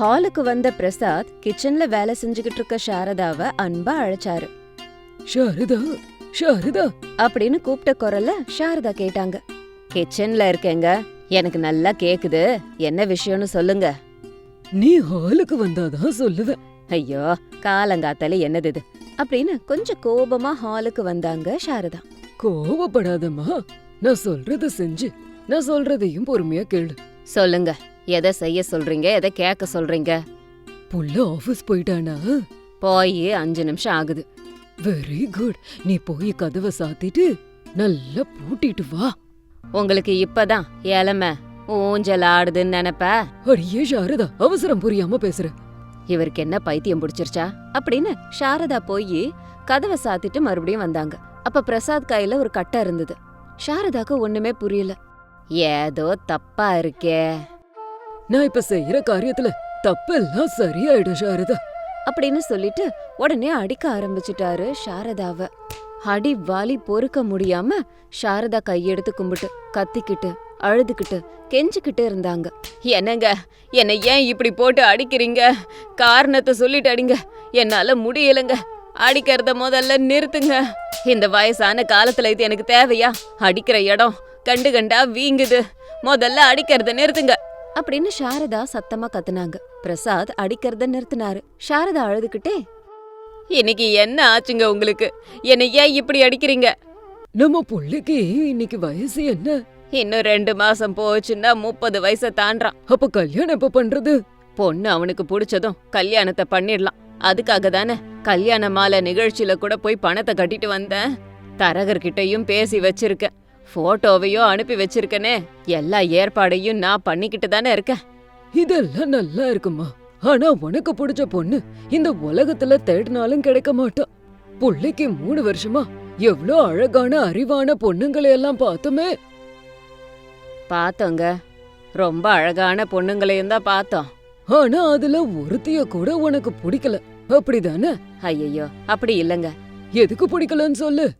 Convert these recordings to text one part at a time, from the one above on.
ஹாலுக்கு வந்த பிரசாத் கிச்சன்ல வேலை செஞ்சுகிட்டு இருக்க சாரதாவை அன்பா அழைச்சாரு. சாரதா சாரதா. அப்படின்னு கூப்பிட்ட குரல்ல சாரதா கேட்டாங்க. கிச்சன்ல இருக்கேங்க எனக்கு நல்லா கேக்குது என்ன விஷயம்னு சொல்லுங்க. நீ ஹாலுக்கு வந்தாதான் சொல்லுவேன் ஐயோ காலங்காத்தால என்னது இது? அப்படின்னு கொஞ்சம் கோபமா ஹாலுக்கு வந்தாங்க சாரதா. கோவப்படாதம்மா நான் சொல்றத செஞ்சு நான் சொல்றதையும் பொறுமையா கேளு. சொல்லுங்க. எதை செய்ய சொல்றீங்க எதை கேட்க சொல்றீங்க? புள்ள ஆபீஸ் போயிட்டானா? போய் அஞ்சு நிமிஷம் ஆகுது. வெரி குட் நீ போய் கதவை சாத்திட்டு நல்லா பூட்டிட்டு வா. உங்களுக்கு இப்பதான் இளமை ஊஞ்சல் ஆடுதுன்னு நினைப்ப? அடியே சாரதா அவசரம் புரியாம பேசுற. இவருக்கு என்ன பைத்தியம் பிடிச்சிருச்சா? அப்படின்னு சாரதா போய் கதவை சாத்திட்டு மறுபடியும் வந்தாங்க. அப்ப பிரசாத் கையில ஒரு கட்டை இருந்தது. சாரதாக்கு ஒண்ணுமே புரியல. ஏதோ தப்பா இருக்கே. நான் இப்ப செய்யற காரியத்துல தப்பெல்லாம் சரியாயிடும் சாரதா. அப்படின்னு சொல்லிட்டு உடனே அடிக்க ஆரம்பிச்சிட்டாரு சாரதாவ. அடி வாலி பொறுக்க முடியாம சாரதா கையெடுத்து கும்பிட்டு கத்திக்கிட்டு அழுதுகிட்டு கெஞ்சிக்கிட்டு இருந்தாங்க. என்னங்க என்னை ஏன் இப்படி போட்டு அடிக்கிறீங்க? காரணத்தை சொல்லிட்டு அடிங்க. என்னால முடியலங்க. அடிக்கிறத முதல்ல நிறுத்துங்க. இந்த வயசான காலத்துல இது எனக்கு தேவையா? அடிக்கிற இடம் கண்டு கண்டா வீங்குது. முதல்ல அடிக்கிறத நிறுத்துங்க. அப்படின்னு சாரதா சத்தமா கத்துனாங்க. பிரசாத் அடிக்கிறத நிறுத்தினாரு. சாரதா அழுதுகிட்டே இன்னைக்கு என்ன ஆச்சுங்க உங்களுக்கு? என்னை ஏன் இப்படி அடிக்கிறீங்க? நம்ம புள்ளைக்கு இன்னைக்கு வயசு என்ன? இன்னும் ரெண்டு மாசம் போச்சுன்னா முப்பது வயசை தாண்டான். அப்ப கல்யாணம் எப்ப பண்றது? பொண்ணு அவனுக்கு பிடிச்சதும் கல்யாணத்தை பண்ணிடலாம். அதுக்காக தானே கல்யாண மாலை நிகழ்ச்சியில கூட போய் பணத்தை கட்டிட்டு வந்தேன். தரகர்கிட்டயும் பேசி வச்சிருக்கேன். போட்டோவையும் அனுப்பி வச்சிருக்கனே. எல்லா ஏற்பாடையும் நான் பண்ணிக்கிட்டு தானே இருக்கேன். இதெல்லாம் நல்லா இருக்குமா? ஆனா உனக்கு பிடிச்ச பொண்ணு இந்த உலகத்துல தேடினாலும் கிடைக்க மாட்டா. புள்ளைக்கு மூணு வருஷமா எவ்ளோ அழகான அறிவான பொண்ணுங்களை எல்லாம் பார்த்தோமே. பார்த்தோங்க. ரொம்ப அழகான பொண்ணுங்களையும் தான் பார்த்தோம். ஆனா அதுல ஒருத்திய கூட உனக்கு பிடிக்கல. அப்படிதானே? ஐயையோ அப்படி இல்லைங்க. எதுக்கு பிடிக்கலன்னு சொல்லு.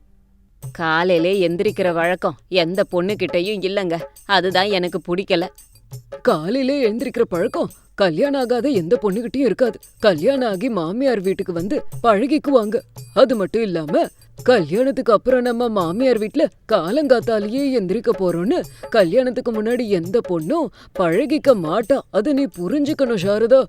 காலையிலே எந்திரிக்கிற வழக்கம் எந்த பொண்ணுகிட்டயும் இல்லைங்க. அதுதான் எனக்கு பிடிக்கல. காலையிலே எழுந்திருக்கிற பழக்கம் கல்யாணம் ஆகாத எந்த பொண்ணுகிட்டயும் இருக்காது. கல்யாணம் ஆகி மாமியார் வீட்டுக்கு வந்து பழகிக்குவாங்க. அது மட்டும் இல்லாம கல்யாணத்துக்கு அப்புறம் நம்ம மாமியார் வீட்ல காலங்காத்தாலேயே எந்திரிக்க போறோம்னு கல்யாணத்துக்கு முன்னாடி எந்த பொண்ணும் பழகிக்க மாட்டா. அதை நீ புரிஞ்சுக்கணும் சாரதா.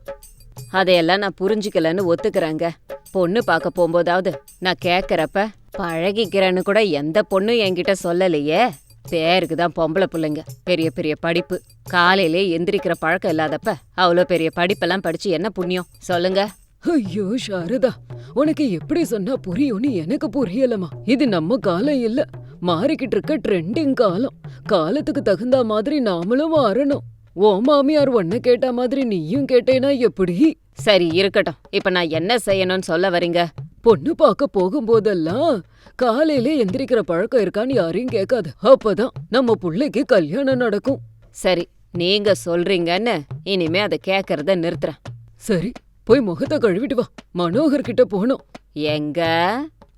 அதையெல்லாம் நான் புரிஞ்சுக்கலன்னு ஒத்துக்கிறேங்க. பொண்ணு பார்க்க போகும்போதாவது நான் கேட்கறப்ப பழகிக்கிறேன்னு கூட எந்த பொண்ணும் என்கிட்ட சொல்லலையே. பேருக்கு தான் பொம்பளை பிள்ளைங்க. பெரிய பெரிய படிப்பு. காலையிலே எந்திரிக்கிற பழக்கம் இல்லாதப்ப அவ்வளோ பெரிய படிப்பெல்லாம் படிச்சு என்ன புண்ணியம்? சொல்லுங்க. ஐயோ சாரதா. உனக்கு எப்படி சொன்னா புரியும்னு எனக்கு புரியலமா இது நம்ம காலம் இல்ல. மாறிக்கிட்டு இருக்க ட்ரெண்டிங் காலம். காலத்துக்கு தகுந்த மாதிரி நாமளும் மாறணும். ஓ மாமியார் ஒன்ன கேட்ட மாதிரி நீயும் கேட்டேனா எப்படி? சரி இருக்கட்டும். இப்ப நான் என்ன செய்யணும்னு சொல்ல வரீங்க? பொண்ணு பார்க்க போகும்போதெல்லாம் காலையில எந்திரிக்கிற பழக்கம் இருக்கான்னு யாரையும் கேட்காது. அப்பதான் நம்ம புள்ளைக்கு கல்யாணம் நடக்கும். சரி நீங்க சொல்றீங்கன்னு இனிமே அதை கேட்கறத நிறுத்துறேன். சரி போய் முகத்தை கழுவிட்டு வா. மனோகர் கிட்ட போனோம் எங்க?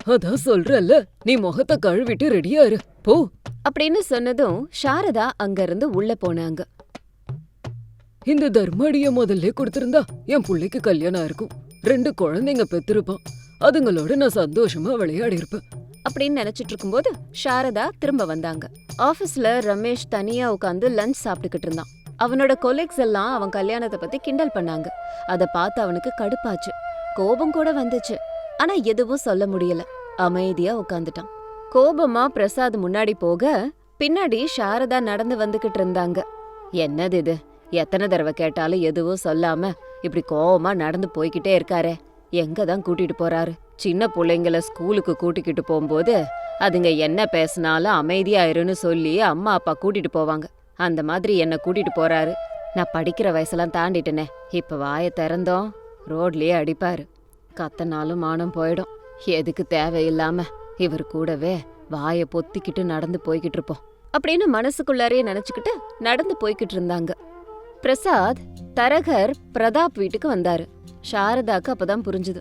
அதான் சொல்றல்ல நீ முகத்தை கழுவிட்டு ரெடியா இரு. போ. அப்படின்னு சொன்னதும் சாரதா அங்கிருந்து உள்ள போனாங்க. இந்த தர்மடிய முதல்ல கொடுத்திருந்தா என் புள்ளைக்கு கல்யாணம் இருக்கும் ரெண்டு குழந்தைங்க பெத்திருப்பான். அதுங்களோட நான் சந்தோஷமா விளையாடி இருப்பேன். அப்படின்னு நினைச்சிட்டு இருக்கும்போது சாரதா திரும்ப வந்தாங்க. ஆபீஸ்ல ரமேஷ் தனியா உட்காந்து லஞ்ச் சாப்பிட்டுக்கிட்டு இருந்தான். அவனோட கொலீக்ஸ் எல்லாம் அவன் கல்யாணத்தை பத்தி கிண்டல் பண்ணாங்க. அத பார்த்து அவனுக்கு கடுப்பாச்சு. கோபம் கூட வந்துச்சு. ஆனா எதுவும் சொல்ல முடியல. அமைதியா உட்காந்துட்டான் கோபமா பிரசாத் முன்னாடி போக பின்னாடி சாரதா நடந்து வந்துகிட்டு இருந்தாங்க. என்னது இது? எத்தனை தடவை கேட்டாலும் எதுவும் சொல்லாம இப்படி கோபமா நடந்து போய்கிட்டே இருக்காரே. எங்க தான் கூட்டிட்டு போறாரு? சின்ன பிள்ளைங்கள ஸ்கூலுக்கு கூட்டிக்கிட்டு போகும்போது அதுங்க என்ன பேசினாலும் அமைதியாயிருன்னு சொல்லி அம்மா அப்பா கூட்டிட்டு போவாங்க. அந்த மாதிரி என்னை கூட்டிட்டு போறாரு. நான் படிக்கிற வயசெல்லாம் தாண்டிட்டேனே. இப்போ வாயை திறந்தோம். ரோட்லயே அடிப்பாரு. கத்தனாலும் மானம் போயிடும். எதுக்கு தேவையில்லாம இவர் கூடவே வாயை பொத்திக்கிட்டு நடந்து போய்கிட்டு இருப்போம். அப்படின்னு மனசுக்குள்ளாரே நினச்சிக்கிட்டு நடந்து போய்கிட்டு இருந்தாங்க. பிரசாத் தரகர் பிரதாப் வீட்டுக்கு வந்தாரு. சாரதாக்கு அப்பதான் புரிஞ்சுது.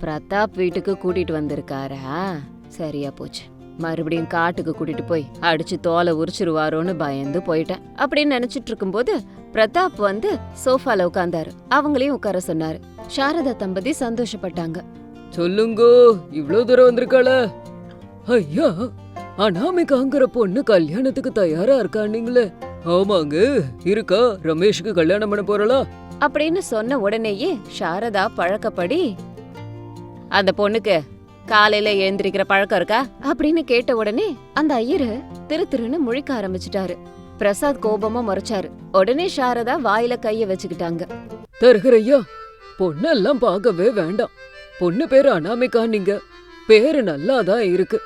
பிரதாப் வீட்டுக்கு கூட்டிட்டு வந்திருக்காரா? சரியா போச்சு. மறுபடியும் காட்டுக்கு கூட்டிட்டு போய் அடிச்சு தோலை உரிச்சிருவாரோன்னு பயந்து போயிட்டேன். அப்படின்னு நினைச்சிட்டு இருக்கும்போது பிரதாப் வந்து சோஃபால உட்கார்ந்தாரு. அவங்களையும் உட்கார சொன்னாரு. சாரதா தம்பதி சந்தோஷப்பட்டாங்க. சொல்லுங்கோ இவ்ளோ தூரம் வந்திருக்காள? ஐயா அனாமிகாங்கிற பொண்ணு கல்யாணத்துக்கு தயாரா இருக்கானீங்களே ஆமாங்க. இருக்கா? ரமேஷுக்கு கல்யாணம் பண்ண போறளா அப்படின்னு சொன்ன உடனேயே சாரதா பழக்கப்படி அந்த பொண்ணுக்கு காலையில எழுந்திருக்கிற பழக்கம் இருக்கா? அப்படின்னு கேட்ட உடனே அந்த ஐயரு திரு திருன்னு முழிக்க ஆரம்பிச்சிட்டாரு. பிரசாத் கோபமா முறைச்சாரு. உடனே சாரதா வாயில கைய வச்சுக்கிட்டாங்க. தருகிறையா பொண்ணெல்லாம் பார்க்கவே வேண்டாம். பொண்ணு பேரு அனாமிகா நீங்க பேரு நல்லாதான் இருக்கு.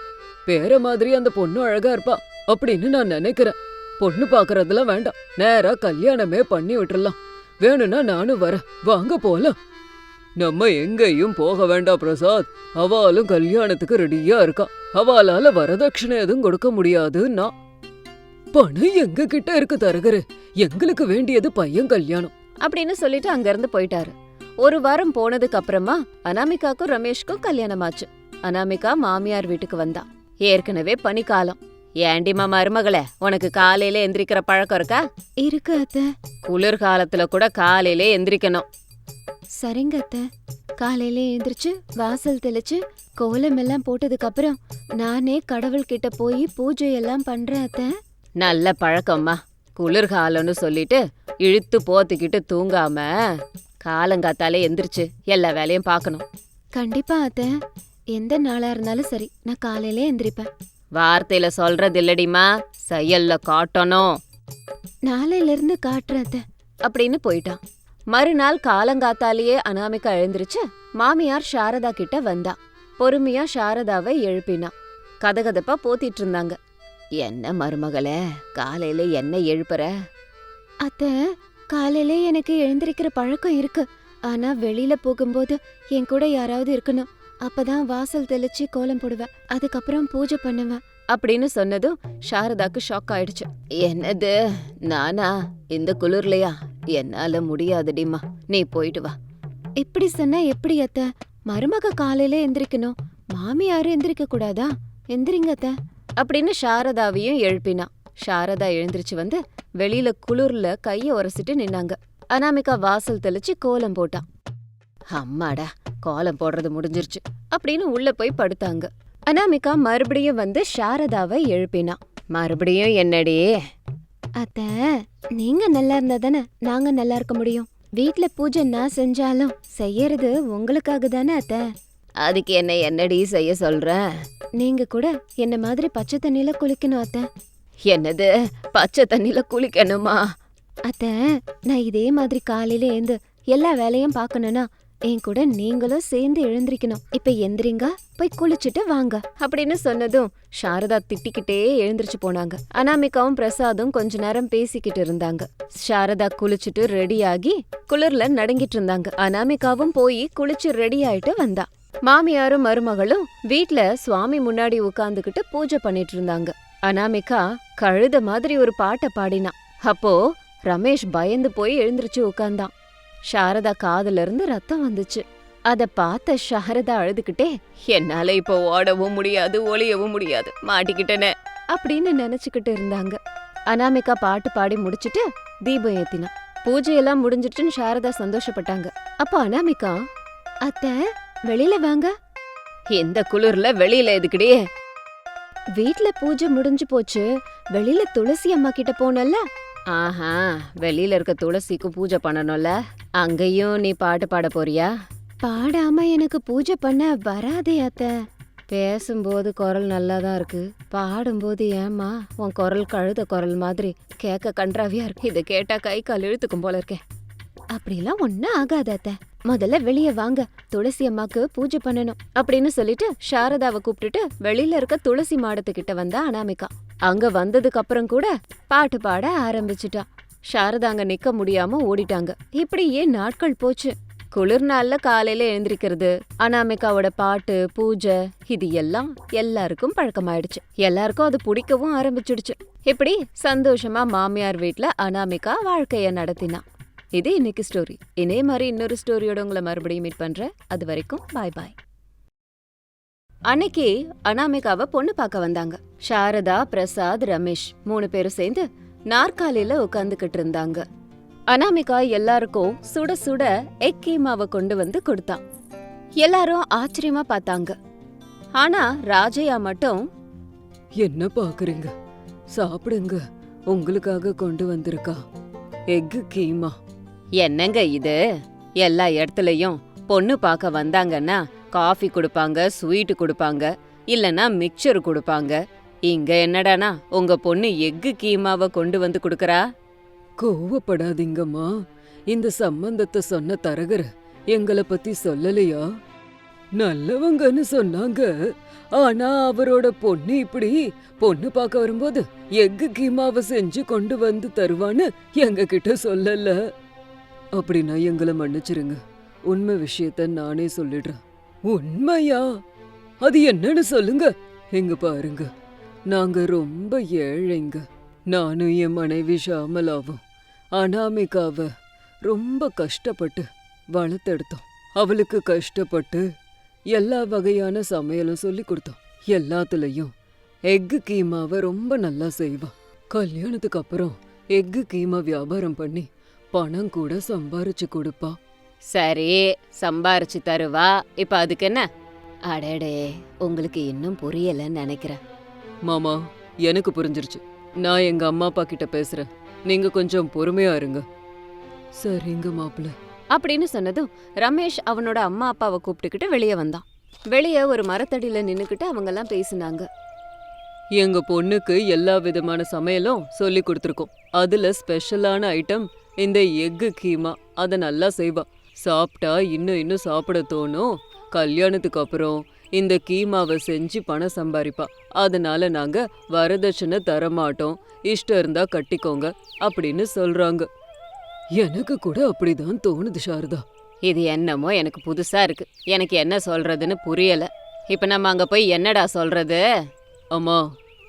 பேர மாதிரி அந்த பொண்ணு அழகா இருப்பா அப்படின்னு நான் நினைக்கிறேன். பொண்ணு பாக்குறதுலாம் வேண்டாம். நேரா கல்யாணமே பண்ணி விட்டுறலாம். வேணும்னா நானும் வரேன். வாங்க போலாம். நம்ம எங்கேயும் போக வேண்டாம் பிரசாத். அவளும் கல்யாணத்துக்கு ரெடியா இருக்கா. அவளால வரதட்சணை எதுவும் கொடுக்க முடியாதுன்னா? பணம் எங்க கிட்ட இருக்கு தரகரு. எங்களுக்கு வேண்டியது பையன் கல்யாணம். அப்படின்னு சொல்லிட்டு அங்க இருந்து போயிட்டாரு. ஒரு வாரம் போனதுக்கு அப்புறமா அனாமிகாக்கும் ரமேஷ்க்கும் கல்யாணம் ஆச்சு அனாமிகா மாமியார் வீட்டுக்கு வந்தா. ஏற்கனவே பனிக்காலம். ஏண்டிமா மருமகளே உனக்கு காலையில எந்திரிக்கிற பழக்கம் இருக்கா? இருக்கு அத்த. குளிர்காலத்துல கூட காலையில எந்திரிக்கணும். சரிங்க அத்த. காலையில எந்திரிச்சு வாசல் தெளிச்சு கோலம் எல்லாம் போட்டதுக்கு அப்புறம் நானே கடவுள் கிட்ட போய் பூஜை எல்லாம் பண்றேன் அத்த. நல்ல பழக்கம்மா குளிர்காலம்னு சொல்லிட்டு இழுத்து போத்திக்கிட்டு தூங்காம காலங்காத்தாலே எந்திரிச்சு எல்லா வேலையும் பார்க்கணும். கண்டிப்பா அத்த. எந்த நாளா இருந்தாலும் சரி நான் காலையிலே எந்திரிப்பேன். வார்த்தையில சொல்றது இல்லடிமா செயல்ல காட்டணும். நாளையில இருந்து காட்டுறேன் அத்த. அப்படின்னு போயிட்டான். மறுநாள் காலங்காத்தாலேயே அனாமிகா எழுந்திருச்சு மாமியார் சாரதா கிட்ட வந்தா. பொறுமையா சாரதாவை எழுப்பினா. கதகதப்பா போத்திட்டு இருந்தாங்க. என்ன மருமகளே காலையில என்ன எழுப்புற? அத்த காலையில எனக்கு எழுந்திருக்கிற பழக்கம் இருக்கு. ஆனா வெளியில போகும்போது என் கூட யாராவது இருக்கணும். அப்பதான் வாசல் தெளிச்சு கோலம் போடுவேன். அதுக்கப்புறம் பூஜை பண்ணுவேன். அப்படின்னு சொன்னதும் சாரதாக்கு ஷாக் ஆயிடுச்சு. என்னது? நானா? இந்த குளிர்லையா? என்னால முடியாதுடிமா நீ போயிட்டு வா. இப்படி சொன்னா எப்படி அத்த? மருமக காலையில எந்திரிக்கணும். மாமியாரும் எந்திரிக்க கூடாதா? எந்திரிங்க அத்த. அப்படின்னு சாரதாவையும் எழுப்பினா சாரதா எழுந்திருச்சு வந்து வெளியில குளிர்ல கைய உரசிட்டு நின்னாங்க. அனாமிகா வாசல் தெளிச்சு கோலம் போட்டான். அம்மாடா கோலம் போடுறது முடிஞ்சிருச்சு அப்படின்னு உள்ள போய் படுத்தாங்க. அனாமிகா மறுபடியும் வந்து சாரதாவை எழுப்பினா. மறுபடியும் என்னடி? அத்த நீங்க நல்லா இருந்தா தானே நாங்க நல்லா இருக்க முடியும். வீட்ல பூஜை நான் செஞ்சாலும் செய்யறது உங்களுக்காக தானே அத்த. அதுக்கு என்ன என்னடி செய்ய சொல்ற? நீங்க கூட என்ன மாதிரி பச்சை தண்ணியில குளிக்கணும் அத்த. என்னது? பச்சை தண்ணியில குளிக்கணுமா? அத்த நான் இதே மாதிரி காலையில எழுந்து எல்லா வேலையும் பார்க்கணும்னா என் கூட நீங்களும் சேர்ந்து எழுந்திருக்கணும். இப்ப எந்திரிங்க போய் குளிச்சுட்டு வாங்க. அப்படின்னு சொன்னதும் சாரதா திட்டிக்கிட்டே எழுந்திருச்சு போனாங்க. அனாமிகாவும் பிரசாதும் கொஞ்ச நேரம் பேசிக்கிட்டு இருந்தாங்க. சாரதா குளிச்சுட்டு ரெடியாகி குளிர்ல நடங்கிட்டு இருந்தாங்க. அனாமிகாவும் போய் குளிச்சு ரெடி ஆயிட்டு வந்தா. மாமியாரும் மருமகளும் வீட்ல சுவாமி முன்னாடி உட்கார்ந்துகிட்டு பூஜை பண்ணிட்டு இருந்தாங்க. அனாமிகா கழுத மாதிரி ஒரு பாட்டை பாடினா. அப்போ ரமேஷ் பயந்து போய் எழுந்திருச்சு உட்கார்ந்தான். சாரதா காதுல இருந்து ரத்தம் வந்துச்சு. அத பார்த்த சாரதா அழுதுகிட்டே என்னால இப்போ ஓடவும் முடியாது ஒளியவும் முடியாது மாட்டிக்கிட்டனே அப்படின்னு நினைச்சுக்கிட்டு இருந்தாங்க. அனாமிகா பாட்டு பாடி முடிச்சிட்டு தீபம் ஏத்தினா. பூஜையெல்லாம் முடிஞ்சிட்டுன்னு சாரதா சந்தோஷப்பட்டாங்க. அப்போ அனாமிகா அத்த வெளியில வாங்க. எந்த குளிர்ல வெளியில எதுக்குடி வீட்ல பூஜை முடிஞ்சு போச்சு. வெளியில துளசி அம்மா கிட்ட போனல ஆஹா வெளியில இருக்க துளசிக்கு பூஜை பண்ணணும்ல? அங்கேயும் நீ பாட்டு பாட போறியா? பாடாம எனக்கு பூஜை பண்ண வராதே அத்த. பேசும்போது குரல் நல்லா தான் இருக்கு. பாடும்போது ஏம்மா உன் குரல் கழுத குரல் மாதிரி கேட்க கன்றாவியா இருக்கு. இதை கேட்டா கை கால் இழுத்துக்கும் போல இருக்கே. அப்படிலாம் ஒன்னும் ஆகாது அத்த. முதல்ல வெளிய வாங்க துளசி அம்மாக்கு பூஜை பண்ணணும். அப்படின்னு சொல்லிட்டு சாரதாவை கூப்பிட்டுட்டு வெளியில இருக்க துளசி மாடத்துக்கிட்ட வந்தா அனாமிகா. அங்க வந்ததுக்கு அப்புறம் கூட பாட்டு பாட ஆரம்பிச்சிட்டா சாரதா அங்க நிக்க முடியாம ஓடிட்டாங்க. இப்படியே நாட்கள் போச்சு. குளிர் காலையில எழுந்திருக்கிறது அனாமிகாவோட பாட்டு பூஜை இது எல்லாம் எல்லாருக்கும் பழக்கமாயிடுச்சு. எல்லாருக்கும் அது பிடிக்கவும் ஆரம்பிச்சிடுச்சு. இப்படி சந்தோஷமா மாமியார் வீட்ல அனாமிகா வாழ்க்கைய நடத்தினா. இது இன்னைக்கு ஸ்டோரி இதே மாதிரி இன்னொரு ஸ்டோரியோட உங்களை மறுபடியும் மீட் பண்றேன். அது வரைக்கும் பாய் பாய் அன்னைக்கு அனாமிகாவை பொண்ணு பார்க்க வந்தாங்க. சாரதா பிரசாத் ரமேஷ் மூணு பேரும் சேர்ந்து நாற்காலியில உட்காந்துக்கிட்டு இருந்தாங்க. அனாமிகா எல்லாருக்கும் சுட சுட எக் கீமாவை கொண்டு வந்து கொடுத்தான். எல்லாரும் ஆச்சரியமா பார்த்தாங்க. ஆனா ராஜையா மட்டும் என்ன பாக்குறீங்க சாப்பிடுங்க. உங்களுக்காக கொண்டு வந்திருக்கா. எக்கு கீமா. என்னங்க இது? எல்லா இடத்துலயும் பொண்ணு பார்க்க வந்தாங்கன்னா காஃபி கொடுப்பாங்க ஸ்வீட் கொடுப்பாங்க இல்லனா மிக்சர் கொடுப்பாங்க. இங்க என்னடானா உங்க பொண்ணு எக்கு கீமாவை கொண்டு வந்து கொடுக்கறா? கோவப்படாதீங்கம்மா. இந்த சம்பந்தத்தை சொன்ன தரகர் எங்கள பத்தி சொல்லலையா? நல்லவங்கன்னு சொன்னாங்க. ஆனா அவரோட பொண்ணு இப்படி பொண்ணு பார்க்க வரும்போது எக்கு கீமாவை செஞ்சு கொண்டு வந்து தருவான்னு எங்க கிட்ட சொல்லல. அப்படின்னா எங்களை மன்னிச்சிருங்க. உண்மை விஷயத்த நானே சொல்லிடுறேன். உண்மையா? அது என்னன்னு சொல்லுங்க. எங்க பாருங்க. நாங்க ரொம்ப ஏழைங்க. நானும் என் மனைவி ஷாமலாவும் அனாமிகாவ ரொம்ப கஷ்டப்பட்டு வளர்த்தெடுத்தோம். அவளுக்கு கஷ்டப்பட்டு எல்லா வகையான சமையலும் சொல்லி கொடுத்தோம். எல்லாத்துலயும் எக்கு கீமாவை ரொம்ப நல்லா செய்வா. கல்யாணத்துக்கு அப்புறம் எக்கு கீமா வியாபாரம் பண்ணி பணம் கூட சம்பாரிச்சு கொடுப்பா. சரி சம்பாரிச்சு தருவா. இப்ப அதுக்கு என்ன? அடடே உங்களுக்கு இன்னும் புரியலன்னு நினைக்கிறேன். மாமா எனக்கு புரிஞ்சிருச்சு. நான் எங்க அம்மா அப்பா கிட்ட பேசுறேன். நீங்க கொஞ்சம் பொறுமையா இருங்க. சரிங்க மாப்பிள்ள. அப்படின்னு சொன்னதும் ரமேஷ் அவனோட அம்மா அப்பாவை கூப்பிட்டுக்கிட்டு வெளியே வந்தான். வெளியே ஒரு மரத்தடியில நின்னுக்கிட்டு அவங்கெல்லாம் பேசினாங்க. எங்க பொண்ணுக்கு எல்லா விதமான சமையலும் சொல்லி கொடுத்துருக்கோம். அதுல ஸ்பெஷலான ஐட்டம் இந்த எக்கு கீமா அதை நல்லா செய்வா. சாப்பிட்டா இன்னும் இன்னும் சாப்பிட தோணும். கல்யாணத்துக்கு அப்புறம் இந்த கீமாவை செஞ்சு பணம் சம்பாதிப்பா அதனால நாங்க வரதட்சணை தரமாட்டோம். இஷ்டம் இருந்தா கட்டிக்கோங்க அப்படின்னு சொல்றாங்க. எனக்கு கூட அப்படிதான் தோணுது சாரதா. இது என்னமோ எனக்கு புதுசா இருக்கு. எனக்கு என்ன சொல்றதுன்னு புரியல. இப்ப நம்ம அங்க போய் என்னடா சொல்றது? அம்மா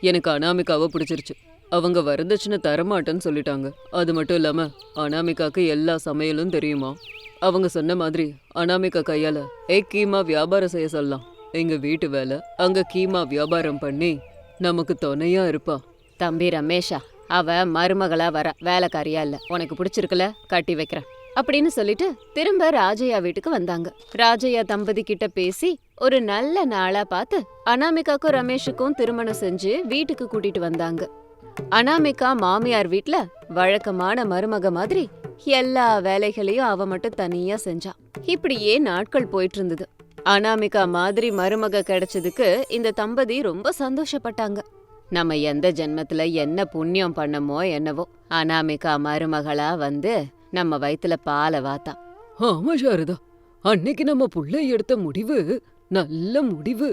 எனக்கு அனாமிகாவை பிடிச்சிருச்சு. அவங்க வரதட்சணை தரமாட்டேன்னு சொல்லிட்டாங்க. அது மட்டும் இல்லாமல் அனாமிகாக்கு எல்லா சமையலும் தெரியுமா? அவங்க சொன்ன மாதிரி அனாமிகா கையால ஏ கீமா வியாபாரம் செய்ய சொல்லலாம். எங்கள் வீட்டு வேலை அங்கே கீமா வியாபாரம் பண்ணி நமக்கு துணையா இருப்பா. தம்பி ரமேஷா அவ மருமகளா வர வேலைக்காரியா இல்ல. உனக்கு பிடிச்சிருக்குல கட்டி வைக்கிறேன். அப்படின்னு சொல்லிட்டு திரும்ப ராஜையா வீட்டுக்கு வந்தாங்க. ராஜையா தம்பதி கிட்ட பேசி ஒரு நல்ல நாளா பார்த்து அனாமிகாக்கும் ரமேஷுக்கும் திருமணம் செஞ்சு வீட்டுக்கு கூட்டிட்டு வந்தாங்க. அனாமிகா மாமியார் வீட்ல வழக்கமான மருமக மாதிரி எல்லா வேலைகளையும் அவ மட்டும் தனியா செஞ்சா. இப்படியே நாட்கள் போயிட்டு இருந்தது அனாமிகா மாதிரி மருமக கிடைச்சதுக்கு இந்த தம்பதி ரொம்ப சந்தோஷப்பட்டாங்க. நம்ம எந்த ஜென்மத்துல என்ன புண்ணியம் பண்ணமோ என்னவோ அனாமிகா மருமகளா வந்து நம்ம வயித்துல பாலை வாத்தா. ஆமா சாரதா அன்னைக்கு நம்ம புள்ள எடுத்த முடிவு நல்ல முடிவு.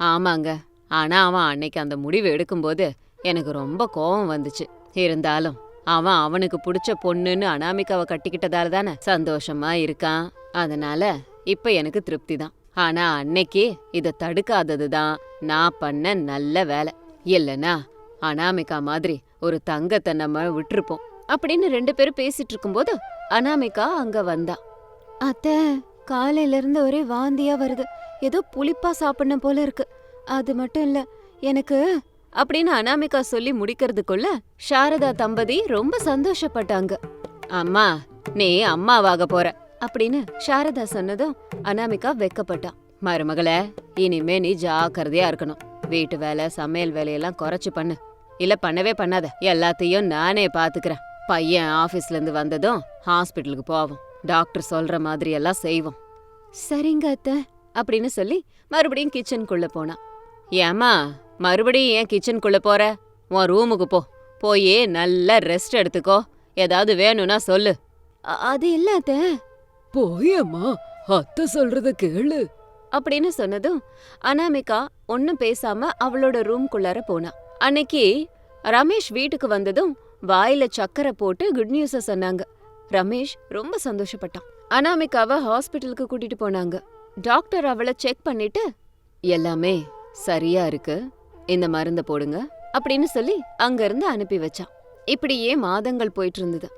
ஆமாங்க ஆனா அவன் அன்னைக்கு அந்த முடிவு எடுக்கும்போது எனக்கு ரொம்ப கோபம் வந்துச்சு. இருந்தாலும் அவன் அவனுக்கு பிடிச்ச பொண்ணுன்னு அனாமிகாவை கட்டிக்கிட்டதால தானே சந்தோஷமா இருக்கான். அதனால இப்ப எனக்கு திருப்தி தான் ஆனா அன்னைக்கு இத தடுக்காதது தான் நான் பண்ண நல்ல வேலை. இல்லனா அனாமிகா மாதிரி ஒரு தங்கத்தை நம்ம விட்டுருப்போம். அப்படின்னு ரெண்டு பேரும் பேசிட்டு இருக்கும்போது அனாமிகா அங்க வந்தா. அத்த காலையில இருந்து ஒரே வாந்தியா வருது. ஏதோ புளிப்பா சாப்பிடணும் போல இருக்கு. அது மட்டும் இல்ல எனக்கு அப்படின்னு அனாமிகா சொல்லி முடிக்கிறதுக்குள்ள சாரதா தம்பதி ரொம்ப சந்தோஷப்பட்டாங்க. அம்மா நீ அம்மாவாக போற அப்படின்னு சாரதா சொன்னதும் அனாமிகா வெக்கப்பட்டான் மருமகளே இனிமே நீ ஜாக்கிரதையா இருக்கணும். வீட்டு வேலை சமையல் வேலையெல்லாம் குறைச்சு பண்ணு. இல்ல பண்ணவே பண்ணாத. எல்லாத்தையும் நானே பாத்துக்கிறேன். பையன் ஆபீஸ்ல இருந்து வந்ததும் ஹாஸ்பிட்டலுக்கு போவோம். டாக்டர் சொல்ற மாதிரி எல்லாம் செய்வோம். சரிங்க அத்தை அப்படின்னு சொல்லி மறுபடியும் கிச்சனுக்குள்ள போனான் ஏம்மா மறுபடியும் ஏன் கிச்சனுக்குள்ள போற? உன் ரூமுக்கு போ. போய் நல்லா ரெஸ்ட் எடுத்துக்கோ. ஏதாவது வேணும்னா சொல்லு. அது இல்ல அத்தை. போய் அம்மா அத்தை சொல்றத கேளு. அப்படின்னு சொன்னதும் அனாமிகா ஒன்னும் பேசாம அவளோட ரூம்குள்ளார போனா. அன்னைக்கு ரமேஷ் வீட்டுக்கு வந்ததும் வாயில சக்கரை போட்டு குட் நியூஸ சொன்னாங்க. ரமேஷ் ரொம்ப சந்தோஷப்பட்டான். அனாமிகாவை ஹாஸ்பிட்டலுக்கு கூட்டிட்டு போனாங்க. டாக்டர் அவளை செக் பண்ணிட்டு எல்லாமே சரியா இருக்கு. இந்த மருந்த போடுங்க அப்படின்னு சொல்லி அங்க இருந்து அனுப்பி வச்சான். இப்படியே மாதங்கள் போயிட்டு இருந்தது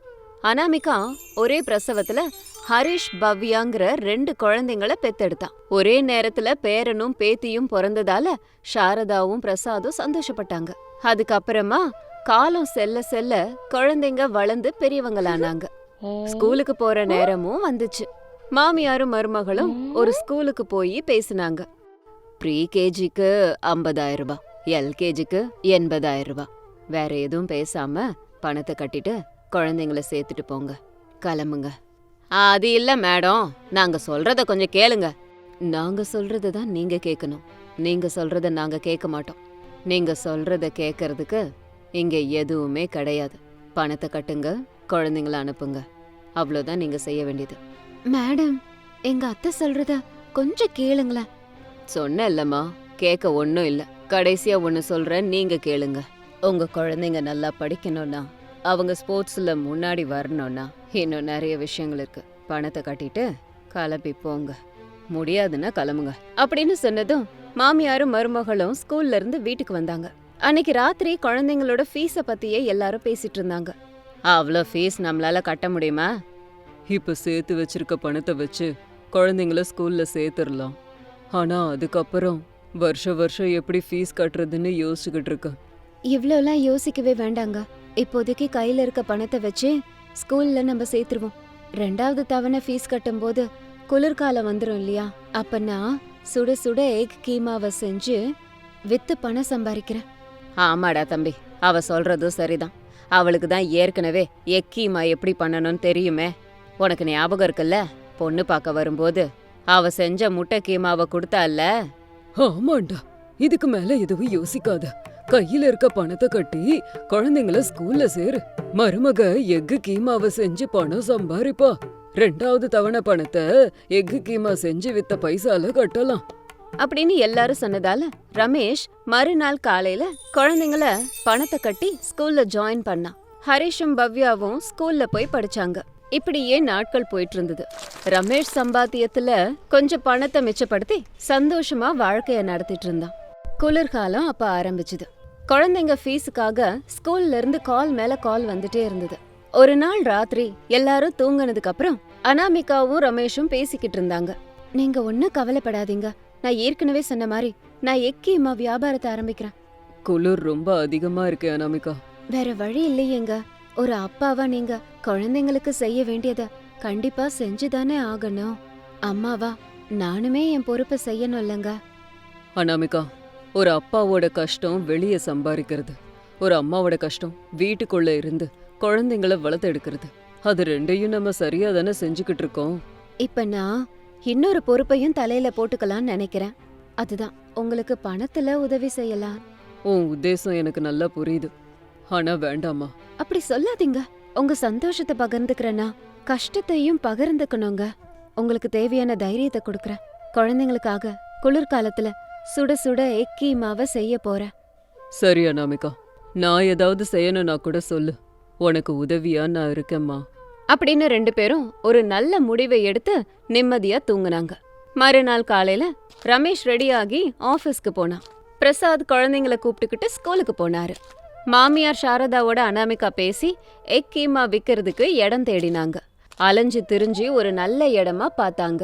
அனாமிகா ஒரே பிரசவத்துல ஹரிஷ் பவ்யாங்கிற ரெண்டு குழந்தைங்கள பெத்தெடுத்தான். ஒரே நேரத்துல பேரனும் பேத்தியும் பிறந்ததால சாரதாவும் பிரசாதும் சந்தோஷப்பட்டாங்க. அதுக்கப்புறமா காலம் செல்ல செல்ல குழந்தைங்க வளர்ந்து பெரியவங்களானாங்க. ஸ்கூலுக்கு போற நேரமும் வந்துச்சு. மாமியாரும் மருமகளும் ஒரு ஸ்கூலுக்கு போய் பேசினாங்க. ப்ரீ கேஜிக்கு ஐம்பதாயிரம் ரூபாய். எல்கேஜிக்கு எண்பதாயிரம் ரூபாய் வேற எதுவும் பேசாம பணத்தை கட்டிட்டு குழந்தைங்கள சேர்த்துட்டு போங்க. கிளம்புங்க. அது இல்ல மேடம். நாங்க சொல்றத கொஞ்சம் கேளுங்க. நாங்க சொல்றத தான் நீங்க கேட்கணும் நீங்க சொல்றத நாங்க கேட்க மாட்டோம். நீங்க சொல்றத கேட்கறதுக்கு இங்க எதுவுமே கிடையாது. பணத்தை கட்டுங்க குழந்தைங்கள அனுப்புங்க. அவ்வளோதான் நீங்க செய்ய வேண்டியது. மேடம் எங்க அத்தை சொல்றத கொஞ்சம் கேளுங்களேன். சொன்னேன்லம்மா. கேட்க ஒன்றும் இல்ல. கடைசியா ஒன்று சொல்றேன் நீங்க கேளுங்க. உங்க குழந்தைங்க நல்லா படிக்கணும்னா அவங்க ஸ்போர்ட்ஸ்ல முன்னாடி வரணும்னா இன்னும் நிறைய விஷயங்கள் இருக்கு. பணத்தை கட்டிட்டு கிளம்பி போங்க. முடியாதுன்னா கிளம்புங்க. அப்படின்னு சொன்னதும் மாமியாரும் மருமகளும் ஸ்கூல்ல இருந்து வீட்டுக்கு வந்தாங்க. அன்னைக்கு ராத்திரி குழந்தைங்களோட ஃபீஸ பத்தியே எல்லாரும் பேசிட்டு இருந்தாங்க. அவ்வளோ ஃபீஸ் நம்மளால கட்ட முடியுமா? இப்ப சேர்த்து வச்சிருக்க பணத்தை வச்சு குழந்தைங்கள ஸ்கூல்ல சேர்த்துடலாம். ஆனா அதுக்கப்புறம் வருஷம் வருஷம் எப்படி ஃபீஸ் கட்டுறதுன்னு யோசிச்சுக்கிட்டு இருக்கேன். இவ்ளோலாம் யோசிக்கவே வேண்டாங்க. இப்போதைக்கு கையில இருக்க பணத்தை வச்சு ஸ்கூல்ல நம்ம சேர்த்துருவோம். ரெண்டாவது தவணை ஃபீஸ் கட்டும்போது குளிர்காலம் வந்துரும் இல்லையா? அப்ப நான் சுட சுட எக் கீமாவை செஞ்சு வித்து பணம் சம்பாதிக்கிறேன் ஆமாடா தம்பி அவ சொல்றதும் சரிதான். அவளுக்கு தான் ஏற்கனவே எக் கீமா எப்படி பண்ணணும்னு தெரியுமே. உனக்கு ஞாபகம் இருக்குல்ல? பொண்ணு பார்க்க வரும்போது அவ செஞ்ச முட்டை கீமாவை கொடுத்தால்ல? ஆமாண்டா இதுக்கு மேல எதுவும் யோசிக்காத. கையில இருக்க பணத்தை கட்டி குழந்தைங்கள ஸ்கூல்ல சேரு. மருமக எக்கு கீமாவை செஞ்சு பணம் சம்பாரிப்பா. ரெண்டாவது தவணை பணத்தை எக்கு கீமா செஞ்சு வித்த பைசால கட்டலாம். அப்படின்னு எல்லாரும் சொன்னதால ரமேஷ் மறுநாள் காலையில குழந்தைங்கள பணத்தை கட்டி ஸ்கூல்ல ஜாயின் பண்ணான். ஹரிஷும் பவ்யாவும் ஸ்கூல்ல போய் படிச்சாங்க. இப்படியே நாட்கள் போயிட்டு இருந்தது ரமேஷ் சம்பாத்தியத்துல கொஞ்சம் பணத்தை மிச்சப்படுத்தி சந்தோஷமா வாழ்க்கைய நடத்திட்டு இருந்தான் குளிர்காலம் அப்ப ஆரம்பிச்சுது. குழந்தைங்க ஃபீஸுக்காக ஸ்கூல்ல இருந்து கால் மேல கால் வந்துட்டே இருந்தது. ஒரு நாள் ராத்திரி எல்லாரும் தூங்குனதுக்கு அப்புறம் அனாமிகாவும் ரமேஷும் பேசிக்கிட்டு இருந்தாங்க. நீங்க ஒன்னும் கவலைப்படாதீங்க. நான் ஏற்கனவே சொன்ன மாதிரி நான் எக்கியமா வியாபாரத்தை ஆரம்பிக்கிறேன். குளிர் ரொம்ப அதிகமா இருக்கு அனாமிகா. வேற வழி இல்லையேங்க. ஒரு அப்பாவா நீங்க குழந்தைங்களுக்கு செய்ய வேண்டியத கண்டிப்பா செஞ்சுதானே ஆகணும். அம்மாவா நானுமே என் பொறுப்பை செய்யணும் இல்லைங்க. அனாமிகா ஒரு அப்பாவோட கஷ்டம் வெளியே சம்பாதிக்கிறது. ஒரு அம்மாவோட கஷ்டம் வீட்டுக்குள்ள இருந்து குழந்தைங்கள வளர்த்து எடுக்கிறது அது ரெண்டையும் நம்ம சரியா தானே செஞ்சுக்கிட்டு இருக்கோம். இப்ப நான் இன்னொரு பொறுப்பையும் தலையில போட்டுக்கலாம்னு நினைக்கிறேன். அதுதான் உங்களுக்கு பணத்துல உதவி செய்யலாம். உன் உத்தேசம் எனக்கு நல்லா புரியுது. ஆனா வேண்டாமா? அப்படி சொல்லாதீங்க. உங்க சந்தோஷத்தை பகிர்ந்துக்கிறேன்னா கஷ்டத்தையும் பகிர்ந்துக்கணுங்க. உங்களுக்கு தேவையான தைரியத்தை கொடுக்கறேன். குழந்தைங்களுக்காக குளிர்காலத்துல சுட சுட எக்கி மாவை செய்ய போறேன். சரி அனாமிகா நான் ஏதாவது செய்யணும்னா கூட சொல்லு. உனக்கு உதவியா நான் இருக்கேம்மா. அப்படின்னு ரெண்டு பேரும் ஒரு நல்ல முடிவை எடுத்து நிம்மதியா தூங்குனாங்க. மறுநாள் காலையில ரமேஷ் ரெடியாகி ஆபீஸ்க்கு போனான். பிரசாத் குழந்தைங்கள கூப்பிட்டுக்கிட்டு ஸ்கூலுக்கு போனாரு. மாமியார் சாரதாவோட அனாமிகா பேசி எக் கீமா விற்கிறதுக்கு இடம் தேடினாங்க. அலைஞ்சு திரிஞ்சு ஒரு நல்ல இடமா பார்த்தாங்க.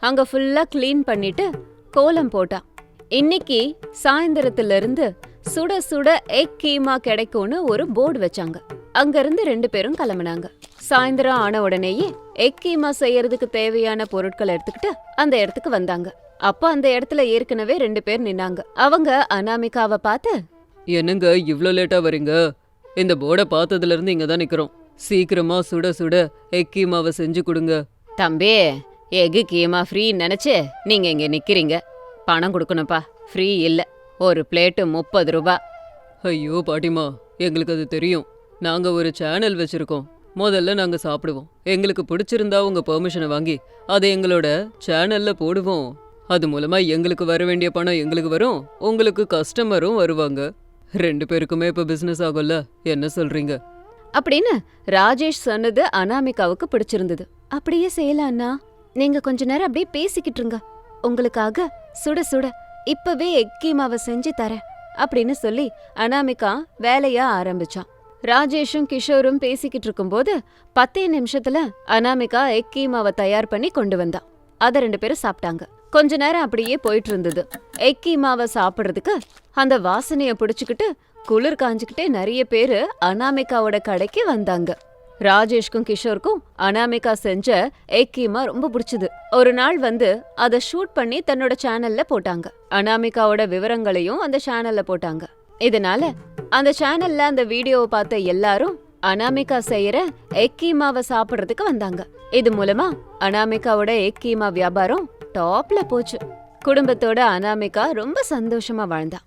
அங்க ஃபுல்லா க்ளீன் பண்ணிட்டு கோலம் போட்டான். இன்னைக்கு சாயந்தரத்துல இருந்து சுட சுட எக் கீமா கிடைக்கும்னு ஒரு போர்டு வச்சாங்க. அங்கிருந்து ரெண்டு பேரும் கிளம்புனாங்க. சாயந்தரம் ஆன உடனேயே எக் கீமா செய்யறதுக்கு தேவையான பொருட்களை எடுத்துக்கிட்டு அந்த இடத்துக்கு வந்தாங்க. அப்ப அந்த இடத்துல ஏற்கனவே ரெண்டு பேர் நின்னாங்க. அவங்க அனாமிகாவை பார்த்து என்னங்க இவ்ளோ லேட்டா வரீங்க? இந்த போர்டை பார்த்ததுல இருந்து இங்க தான் நிக்கிறோம். சீக்கிரமா சுட சுட எக்கி மாவை செஞ்சு கொடுங்க. தம்பி எக்கு கீமா ஃப்ரீ நினைச்சு நீங்க இங்க நிக்கிறீங்க. பணம் கொடுக்கணும்ப்பா ஃப்ரீ இல்ல. ஒரு பிளேட்டு முப்பது ரூபா. ஐயோ பாட்டிமா எங்களுக்கு அது தெரியும். நாங்க ஒரு சேனல் வச்சிருக்கோம். முதல்ல நாங்க சாப்பிடுவோம். எங்களுக்கு பிடிச்சிருந்தா உங்க பெர்மிஷனை வாங்கி அதை எங்களோட சேனல்ல போடுவோம். அது மூலமா எங்களுக்கு வர வேண்டிய பணம் எங்களுக்கு வரும். உங்களுக்கு கஸ்டமரும் வருவாங்க. ரெண்டு பேருக்குமே இப்ப பிசினஸ் ஆகும்ல? என்ன சொல்றீங்க? அப்படின்னு ராஜேஷ் சொன்னது அனாமிகாவுக்கு பிடிச்சிருந்தது. அப்படியே செய்யலாம் அண்ணா நீங்க கொஞ்ச நேரம் அப்படியே பேசிக்கிட்டு இருங்க. உங்களுக்காக சுட சுட இப்பவே எக்கீமாவை செஞ்சு தரேன் அப்படின்னு சொல்லி அனாமிகா வேலையா ஆரம்பிச்சான். ராஜேஷும் கிஷோரும் பேசிக்கிட்டு இருக்கும்போது பத்தே நிமிஷத்துல அனாமிகா எக்கீமாவை தயார் பண்ணி கொண்டு வந்தா. அத ரெண்டு பேரும் சாப்பிட்டாங்க. கொஞ்ச நேரம் அப்படியே போயிட்டு இருந்தது எக் கீமாவை சாப்பிடுறதுக்கு அந்த வாசனைய பிடிச்சுக்கிட்டு குளிர் காஞ்சுக்கிட்டே நிறைய பேரு அனாமிகாவோட கடைக்கு வந்தாங்க. ராஜேஷ்க்கும் கிஷோருக்கும் அனாமிகா செஞ்ச எக் கீமா ரொம்ப பிடிச்சது. ஒரு நாள் வந்து அதை ஷூட் பண்ணி தன்னோட சேனல்ல போட்டாங்க. அனாமிகாவோட விவரங்களையும் அந்த சேனல்ல போட்டாங்க. இதனால அந்த சேனல்ல அந்த வீடியோவை பார்த்த எல்லாரும் அனாமிகா செய்யற எக் கீமாவை சாப்பிடுறதுக்கு வந்தாங்க. இது மூலமா அனாமிகாவோட எக் கீமா வியாபாரம் டாப்ல போச்சு. குடும்பத்தோட அனாமிகா ரொம்ப சந்தோஷமா வாழ்ந்தா.